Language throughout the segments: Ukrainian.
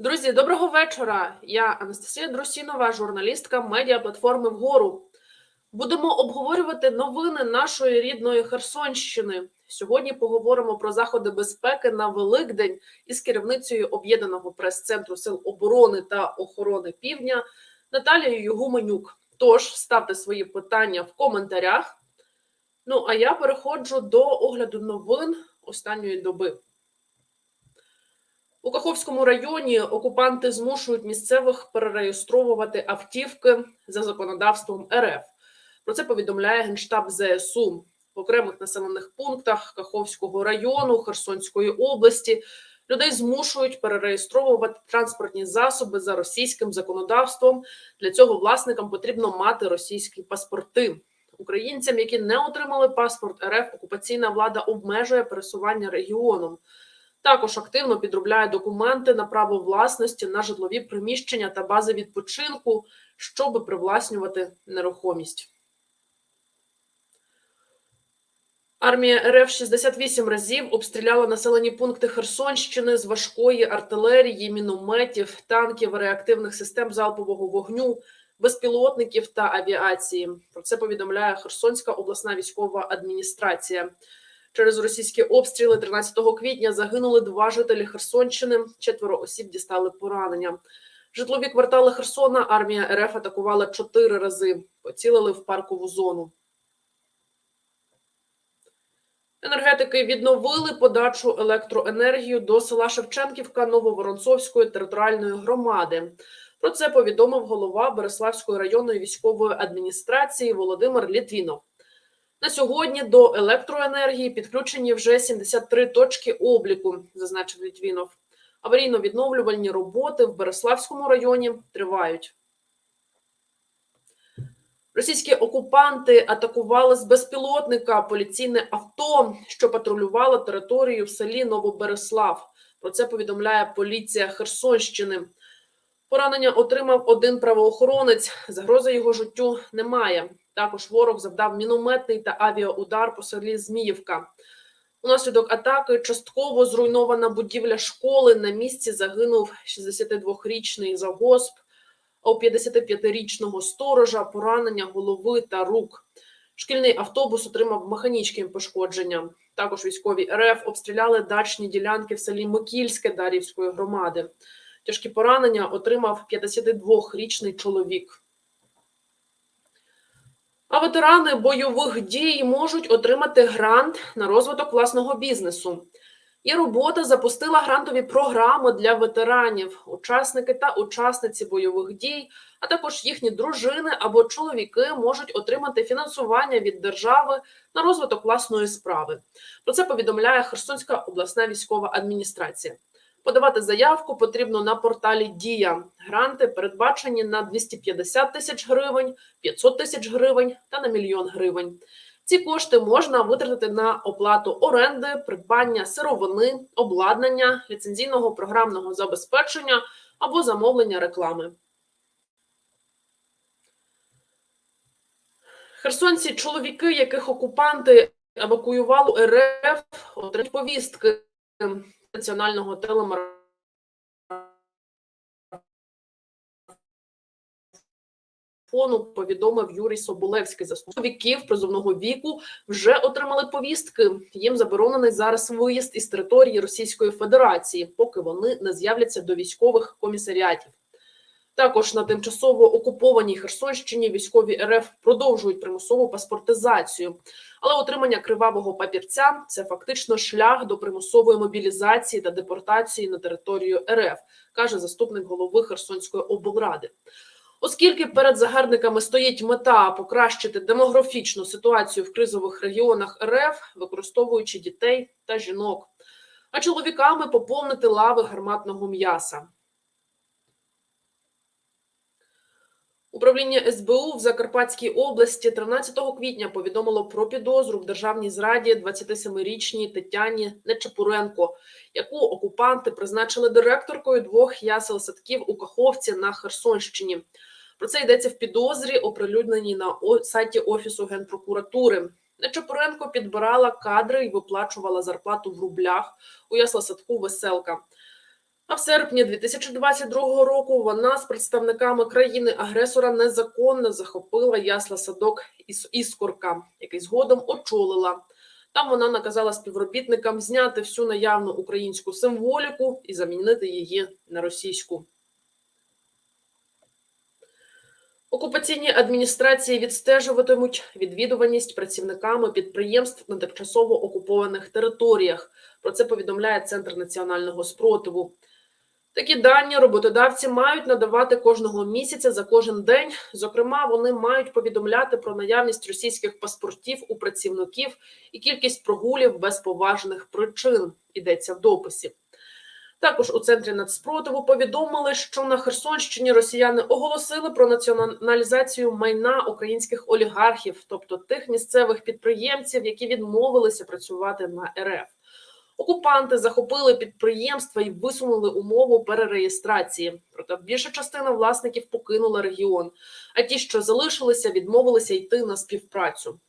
Друзі, доброго вечора. Я Анастасія Друсінова, журналістка медіаплатформи Вгору. Будемо обговорювати новини нашої рідної Херсонщини. Сьогодні поговоримо про заходи безпеки на Великдень із керівницею об'єднаного прес-центру сил оборони та охорони Півдня Наталією Гуменюк. Тож ставте свої питання в коментарях. Ну а я переходжу до огляду новин останньої доби. У Каховському районі окупанти змушують місцевих перереєстровувати автівки за законодавством РФ. Про це повідомляє генштаб ЗСУ в окремих населених пунктах Каховського району Херсонської області. Людей змушують перереєстровувати транспортні засоби за російським законодавством. Для цього власникам потрібно мати російські паспорти. Українцям, які не отримали паспорт РФ, окупаційна влада обмежує пересування регіоном. Також активно підробляє документи на право власності на житлові приміщення та бази відпочинку, щоб привласнювати нерухомість. Армія РФ 68 разів обстріляла населені пункти Херсонщини з важкої артилерії, мінометів, танків, реактивних систем залпового вогню, безпілотників та авіації. Про це повідомляє Херсонська обласна військова адміністрація. Через російські обстріли 13 квітня загинули два жителі Херсонщини. Четверо осіб дістали поранення. Житлові квартали Херсона армія РФ атакувала чотири рази. Поцілили в паркову зону. Енергетики відновили подачу електроенергію до села Шевченківка Нововоронцовської територіальної громади. Про це повідомив голова Береславської районної військової адміністрації Володимир Літвінов. На сьогодні до електроенергії підключені вже 73 точки обліку, зазначив Літвінов. Аварійно-відновлювальні роботи в Береславському районі тривають. Російські окупанти атакували з безпілотника поліційне авто, що патрулювало територію в селі Новобереслав. Про це повідомляє поліція Херсонщини. Поранення отримав один правоохоронець. Загрози його життю немає. Також ворог завдав мінометний та авіаудар по селі Зміївка. Унаслідок атаки частково зруйнована будівля школи. На місці загинув 62-річний завгосп, а у 55-річного сторожа поранення голови та рук. Шкільний автобус отримав механічні пошкодження. Також військові РФ обстріляли дачні ділянки в селі Микільське Дарівської громади. Тяжкі поранення отримав 52-річний чоловік. А ветерани бойових дій можуть отримати грант на розвиток власного бізнесу. І робота запустила грантові програми для ветеранів, учасники та учасниці бойових дій, а також їхні дружини або чоловіки можуть отримати фінансування від держави на розвиток власної справи. Про це повідомляє Херсонська обласна військова адміністрація. Подавати заявку потрібно на порталі Дія. Гранти передбачені на 250 тисяч гривень, 500 тисяч гривень та на мільйон гривень. Ці кошти можна витратити на оплату оренди, придбання сировини, обладнання, ліцензійного програмного забезпечення або замовлення реклами. Херсонці, чоловіки, яких окупанти евакуювали РФ, отримують повістки національного телемарафону повідомив Юрій Соболевський. Заступників призовного віку вже отримали повістки. Їм заборонений зараз виїзд із території Російської Федерації, поки вони не з'являться до військових комісаріатів. Також на тимчасово окупованій Херсонщині військові РФ продовжують примусову паспортизацію, але отримання кривавого папірця це фактично шлях до примусової мобілізації та депортації на територію РФ, каже заступник голови Херсонської облради. Оскільки перед загарбниками стоїть мета покращити демографічну ситуацію в кризових регіонах РФ, використовуючи дітей та жінок, а чоловіками поповнити лави гарматного м'яса. Управління СБУ в Закарпатській області 13 квітня повідомило про підозру в державній зраді 27-річній Тетяні Нечапуренко, яку окупанти призначили директоркою двох ясел садків у Каховці на Херсонщині. Про це йдеться в підозрі, оприлюдненій на сайті Офісу генпрокуратури. Нечапуренко підбирала кадри і виплачувала зарплату в рублях у ясла садку Веселка. А в серпні 2022 року вона з представниками країни-агресора незаконно захопила ясла садок із Іскорка, який згодом очолила. Там вона наказала співробітникам зняти всю наявну українську символіку і замінити її на російську. Окупаційні адміністрації відстежуватимуть відвідуваність працівниками підприємств на тимчасово окупованих територіях. Про це повідомляє Центр національного спротиву. Такі дані роботодавці мають надавати кожного місяця за кожен день. Зокрема, вони мають повідомляти про наявність російських паспортів у працівників і кількість прогулів без поважних причин. Йдеться в дописі. Також у центрі нацспротиву повідомили, що на Херсонщині росіяни оголосили про націоналізацію майна українських олігархів, тобто тих місцевих підприємців, які відмовилися працювати на РФ. Окупанти захопили підприємства і висунули умову перереєстрації. Проте більша частина власників покинула регіон. А ті, що залишилися, відмовилися йти на співпрацю.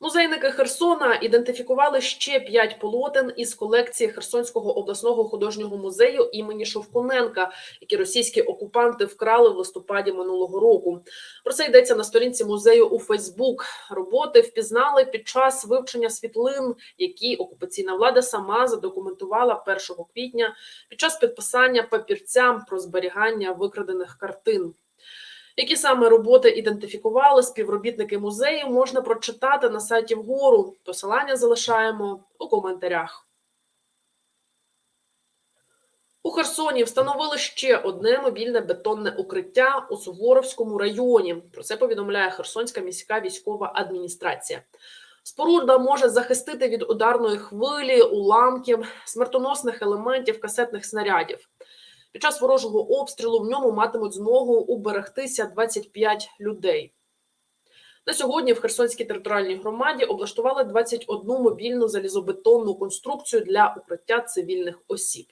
Музейники Херсона ідентифікували ще п'ять полотен із колекції Херсонського обласного художнього музею імені Шовкуненка, які російські окупанти вкрали в листопаді минулого року. Про це йдеться на сторінці музею у Фейсбук. Роботи впізнали під час вивчення світлин, які окупаційна влада сама задокументувала 1 квітня під час підписання папірцям про зберігання викрадених картин. Які саме роботи ідентифікували співробітники музею, можна прочитати на сайті вгору. Посилання залишаємо у коментарях. У Херсоні встановили ще одне мобільне бетонне укриття у Суворовському районі. Про це повідомляє Херсонська міська військова адміністрація. Споруда може захистити від ударної хвилі, уламків, смертоносних елементів касетних снарядів. Під час ворожого обстрілу в ньому матимуть змогу уберегтися 25 людей. На сьогодні в Херсонській територіальній громаді облаштували 21 мобільну залізобетонну конструкцію для укриття цивільних осіб.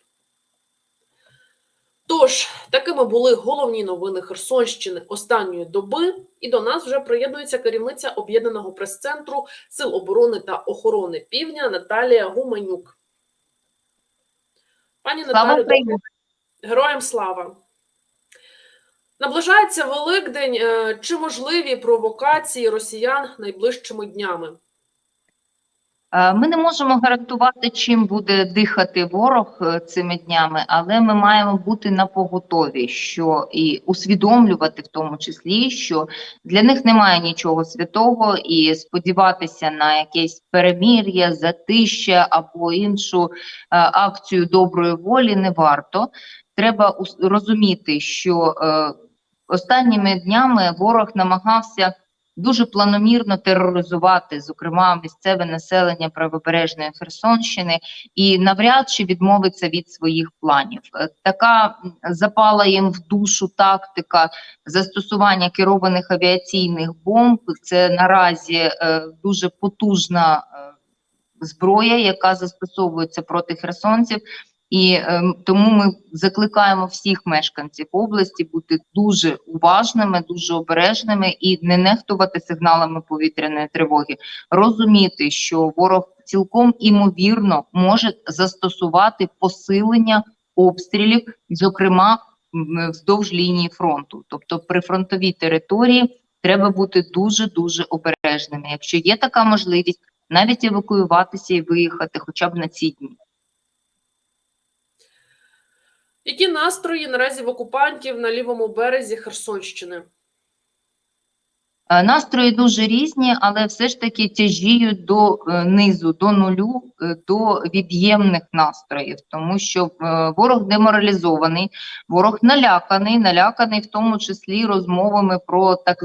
Тож, такими були головні новини Херсонщини останньої доби, і до нас вже приєднується керівниця об'єднаного прес-центру Сил оборони та охорони Півдня Наталія Гуменюк. Пані Наталію, Героям слава! Наближається Великдень. Е, Чи можливі провокації росіян найближчими днями? Е, Ми не можемо гарантувати, чим буде дихати ворог е, цими днями, але ми маємо бути на поготові, що і усвідомлювати в тому числі, що для них немає нічого святого, і сподіватися на якесь перемір'я, затища або іншу е, акцію доброї волі не варто. Треба розуміти, що останніми днями ворог намагався дуже планомірно тероризувати, зокрема, місцеве населення правобережної Херсонщини, і навряд чи відмовиться від своїх планів. Е, Така запала їм в душу тактика застосування керованих авіаційних бомб. Це наразі е, дуже потужна е, зброя, яка застосовується проти херсонців. І е, тому ми закликаємо всіх мешканців області бути дуже уважними, дуже обережними і не нехтувати сигналами повітряної тривоги, розуміти, що ворог цілком імовірно може застосувати посилення обстрілів, зокрема вздовж лінії фронту, тобто при фронтовій території. Треба бути дуже дуже обережними. Якщо є така можливість, навіть евакуюватися і виїхати, хоча б на ці дні. Які настрої наразі в окупантів на лівому березі Херсонщини? Е, Настрої дуже різні, але все ж таки тяжіють до е, низу, до нулю, е, до від'ємних настроїв, тому що ворог деморалізований, ворог наляканий, наляканий в тому числі розмовами про так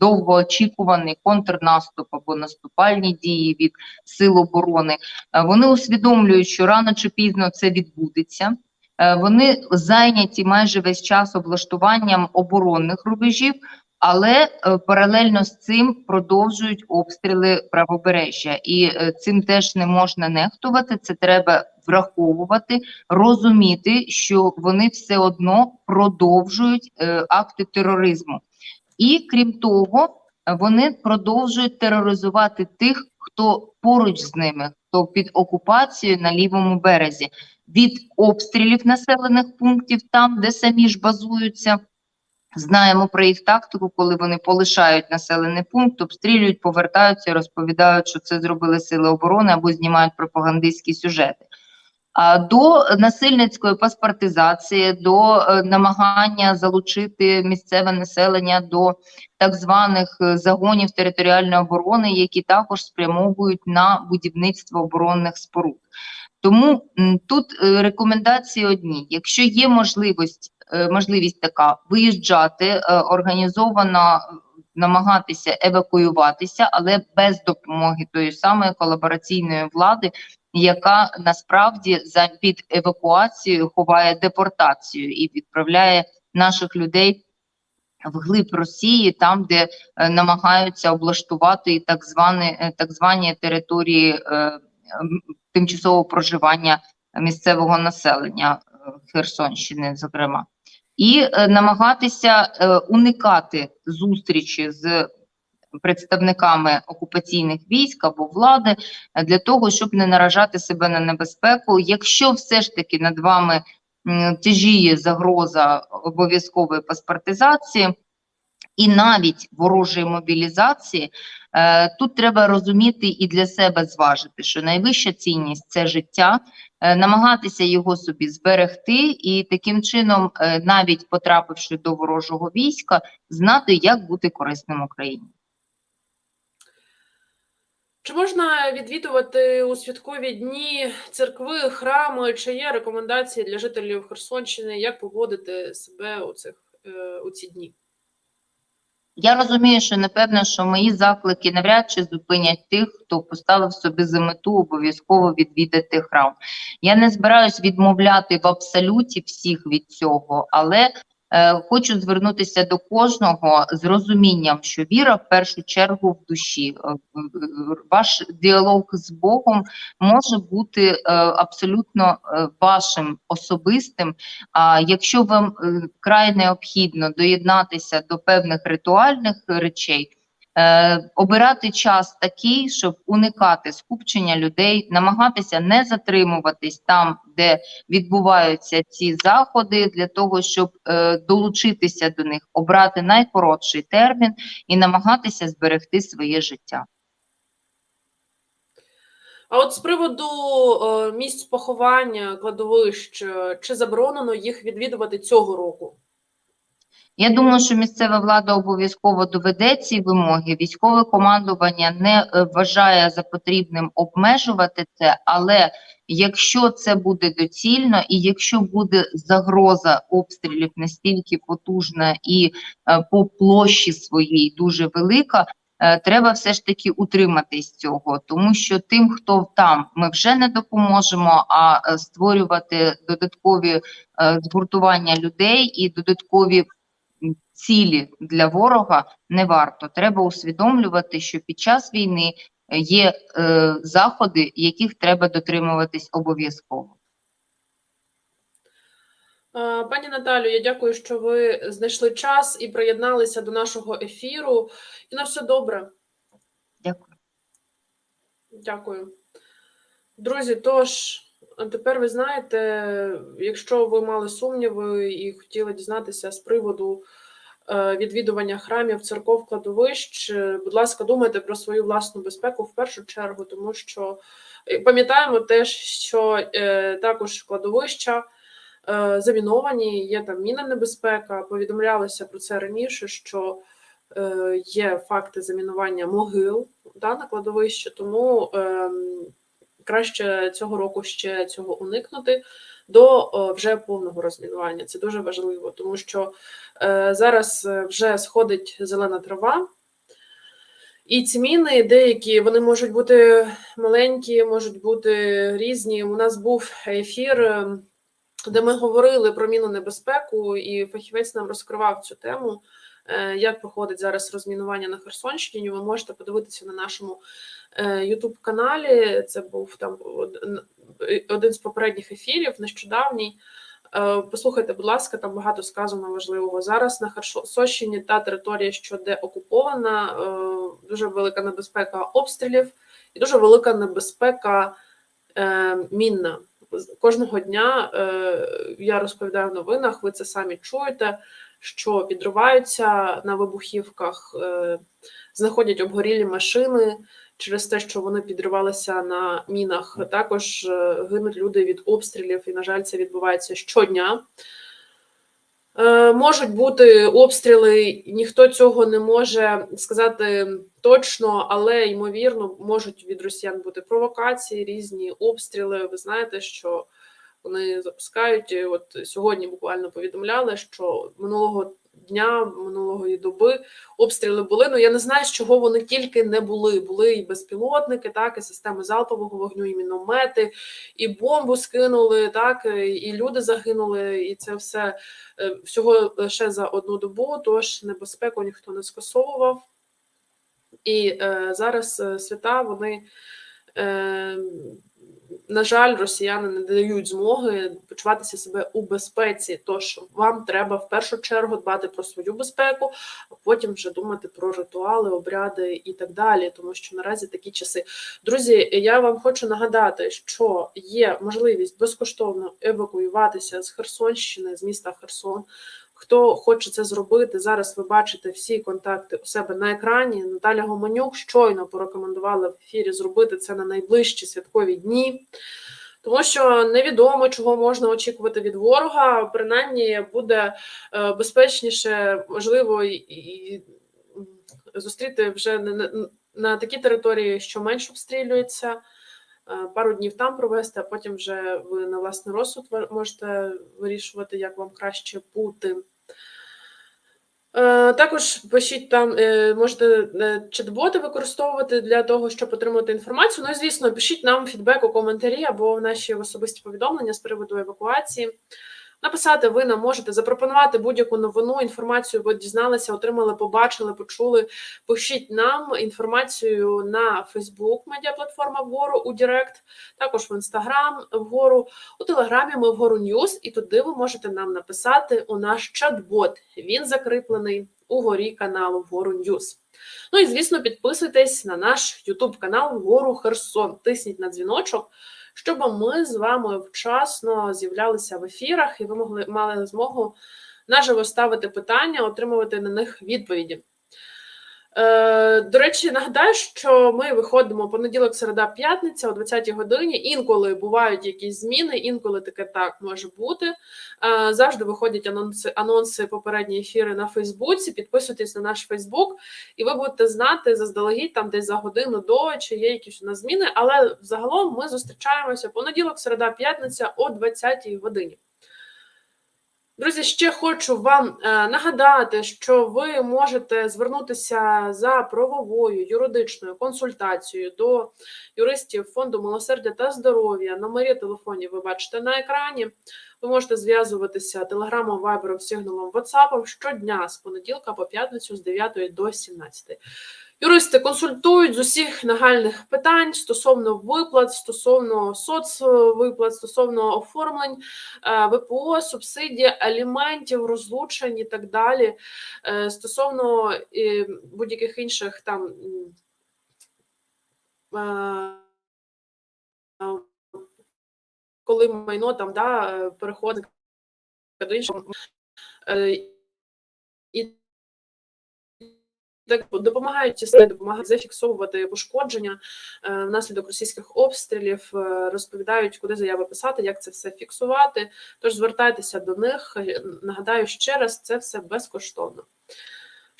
довгоочікуваний контрнаступ або наступальні дії від сил оборони. Вони усвідомлюють, що рано чи пізно це відбудеться. Е, Вони зайняті майже весь час облаштуванням оборонних рубежів, але е, паралельно з цим продовжують обстріли правобережжя, і е, цим теж не можна нехтувати. Це треба враховувати, розуміти, що вони все одно продовжують акти тероризму. І крім того, вони продовжують тероризувати тих, хто поруч з ними, хто під окупацією на лівому березі від обстрілів населених пунктів, там де самі ж базуються. Знаємо про їх тактику, коли вони полишають населений пункт, обстрілюють, повертаються, розповідають, що це зробили сили оборони або знімають пропагандистські сюжети. А до насильницької паспортизації, до е, намагання залучити місцеве населення до так званих е, загонів територіальної оборони, які також спрямовують на будівництво оборонних споруд. Тому тут е, рекомендації одні: якщо є можливість, е, можливість така виїжджати е, організовано намагатися евакуюватися, але без допомоги тої самої колабораційної влади, яка насправді за під евакуацією ховає депортацію і відправляє наших людей вглиб Росії, там, де намагаються облаштувати так звані, так звані території тимчасового проживання місцевого населення е, Херсонщини, зокрема, і е, намагатися е, уникати зустрічі з представниками окупаційних військ або влади для того, щоб не наражати себе на небезпеку. Якщо все ж таки над вами тяжіє загроза обов'язкової паспортизації і навіть ворожої мобілізації, е, тут треба розуміти і для себе зважити, що найвища цінність це життя, е, намагатися його собі зберегти, і таким чином, е, навіть потрапивши до ворожого війська, знати, як бути корисним Україні. Чи можна відвідувати у святкові дні церкви, храми? Чи є рекомендації для жителів Херсонщини, як поводити себе у цих у ці дні? Я розумію, що напевно, що мої заклики навряд чи зупинять тих, хто поставив собі за мету обов'язково відвідати храм. Я не збираюсь відмовляти в абсолюті всіх від цього, але хочу звернутися до кожного з розумінням, що віра в першу чергу в душі. Е, е, Ваш діалог з Богом може бути е, абсолютно е, вашим особистим. А якщо вам е, край необхідно доєднатися до певних ритуальних речей, е, обирати час такий, щоб уникати скупчення людей, намагатися не затримуватись там, де відбуваються ці заходи, для того, щоб е, долучитися до них, обрати найкоротший термін і намагатися зберегти своє життя. А от з приводу е, місць поховання, кладовищ, чи заборонено їх відвідувати цього року? Я думаю, що місцева влада обов'язково доведе ці вимоги. Військове командування не е, вважає за потрібним обмежувати це, але якщо це буде доцільно, і якщо буде загроза обстрілів настільки потужна і е, по площі своїй дуже велика. е, Треба все ж таки утриматись цього, тому що тим, хто там, ми вже не допоможемо, а створювати додаткові згуртування людей і додаткові цілі для ворога не варто. Треба усвідомлювати, що під час війни е, є е, заходи, яких треба дотримуватись обов'язково. Е, Пані Наталю, я дякую, що ви знайшли час і приєдналися до нашого ефіру. І на все добре. Дякую. Дякую. Друзі, тож, тепер ви знаєте, якщо ви мали сумніви і хотіли дізнатися з приводу відвідування храмів, церков, кладовищ, е, будь ласка, думайте про свою власну безпеку в першу чергу, тому що е, пам'ятаємо теж, що е, також кладовища е, заміновані, є там мінна небезпека. Повідомлялося про це раніше, що е, є факти замінування могил да, на кладовищі, тому ем, краще цього року ще цього уникнути до вже повного розмінування. Це дуже важливо, тому що е, зараз е, вже сходить зелена трава. І ці міни деякі вони можуть бути маленькі, можуть бути різні. У нас був ефір, е, де ми говорили про мінну небезпеку, і фахівець нам розкривав цю тему. Е, Як проходить зараз розмінування на Херсонщині? Ви можете подивитися на нашому Ютуб каналі. Це був там один з попередніх ефірів, нещодавній. Е, Послухайте, будь ласка, там багато сказано важливого. Зараз на Херсонщині та територія, що де окупована, е, дуже велика небезпека обстрілів і дуже велика небезпека е, мінна. Кожного дня е, я розповідаю в новинах, ви це самі чуєте, що підриваються на вибухівках, е, знаходять обгорілі машини через те, що вони підривалися на мінах. Також е, гинуть люди від обстрілів, і, на жаль, це відбувається щодня. Е, Можуть бути обстріли, ніхто цього не може сказати точно, але ймовірно можуть від росіян бути провокації, різні обстріли. Ви знаєте, що вони запускають. От сьогодні буквально повідомляли, що минулого дня, минулої доби обстріли були. Ну я не знаю, з чого вони тільки не були. Були і безпілотники, так і системи залпового вогню, і міномети, і бомбу скинули, так і люди загинули, і це все е, всього лише за одну добу. Тож небезпеку ніхто не скасовував. І е, зараз е, свята вони. Е, на жаль, росіяни не дають змоги почуватися себе у безпеці. Тож вам треба в першу чергу дбати про свою безпеку, а потім вже думати про ритуали, обряди і так далі. Тому що наразі такі часи. Друзі, я вам хочу нагадати, що є можливість безкоштовно евакуюватися з Херсонщини, з міста Херсон. Хто хоче це зробити, зараз ви бачите всі контакти у себе на екрані. Наталя Гоманюк щойно порекомендувала в ефірі зробити це на найближчі святкові дні, тому що невідомо, чого можна очікувати від ворога. Принаймні буде е, безпечніше, можливо, і, зустріти вже на такій території, що менш обстрілюється. Е, Пару днів там провести, а потім вже ви на власний розсуд можете вирішувати, як вам краще бути. Е, Також пишіть там, е, можете чат-боти використовувати для того, щоб отримати інформацію. Ну звісно, пишіть нам фідбек у коментарі або в наші особисті повідомлення з приводу евакуації. Написати ви нам можете запропонувати будь-яку новину, інформацію, ви дізналися, отримали, побачили, почули. Пишіть нам інформацію на Facebook, медіаплатформа вгору у Директ, також в Інстаграм вгору, у Телеграмі ми вгору Ньюс, і туди ви можете нам написати у наш чат-бот. Він закріплений угорі каналу вгору Ньюс. Ну і звісно, підписуйтесь на наш YouTube канал вгору Херсон. Тисніть на дзвіночок, щоб ми з вами вчасно з'являлися в ефірах, і ви могли мали змогу наживо ставити питання, отримувати на них відповіді. Е, до речі, нагадаю, що ми виходимо понеділок, середа, п'ятниця о 20-й годині. Інколи бувають якісь зміни, інколи таке так може бути. Е, завжди виходять анонси, анонси попередні ефіри на Фейсбуці. Підписуйтесь на наш Фейсбук, і ви будете знати заздалегідь там десь за годину до чи є якісь у нас зміни. Але взагалом ми зустрічаємося понеділок, середа, п'ятниця о 20-й годині. Друзі, ще хочу вам е, нагадати, що ви можете звернутися за правовою юридичною консультацією до юристів фонду милосердя та здоров'я. Номери телефонів ви бачите на екрані. Ви можете зв'язуватися телеграмом, вайбером, сигналом, ватсапом щодня з понеділка по п'ятницю з 9 до 17. Юристи консультують з усіх нагальних питань стосовно виплат, стосовно соцвиплат, стосовно оформлень е, ВПО, субсидій, аліментів, розлучень і так далі. Е, Стосовно е, будь-яких інших там. Коли майно там да, переходить до іншого. І так допомагають ці допомагають зафіксовувати пошкодження е, внаслідок російських обстрілів, е, розповідають, куди заяви писати, як це все фіксувати. Тож звертайтеся до них. Е, Нагадаю ще раз, це все безкоштовно.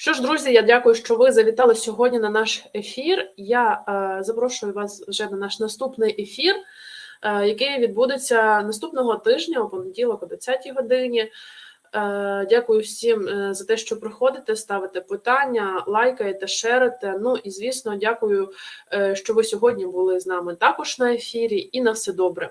Що ж, друзі, я дякую, що ви завітали сьогодні на наш ефір. Я е, запрошую вас вже на наш наступний ефір, е, який відбудеться наступного тижня у понеділок о 20 годині. Е, Дякую всім е, за те, що приходите, ставите питання, лайкаєте, шерите. Ну і звісно, дякую, е, що ви сьогодні були з нами також на ефірі. І на все добре.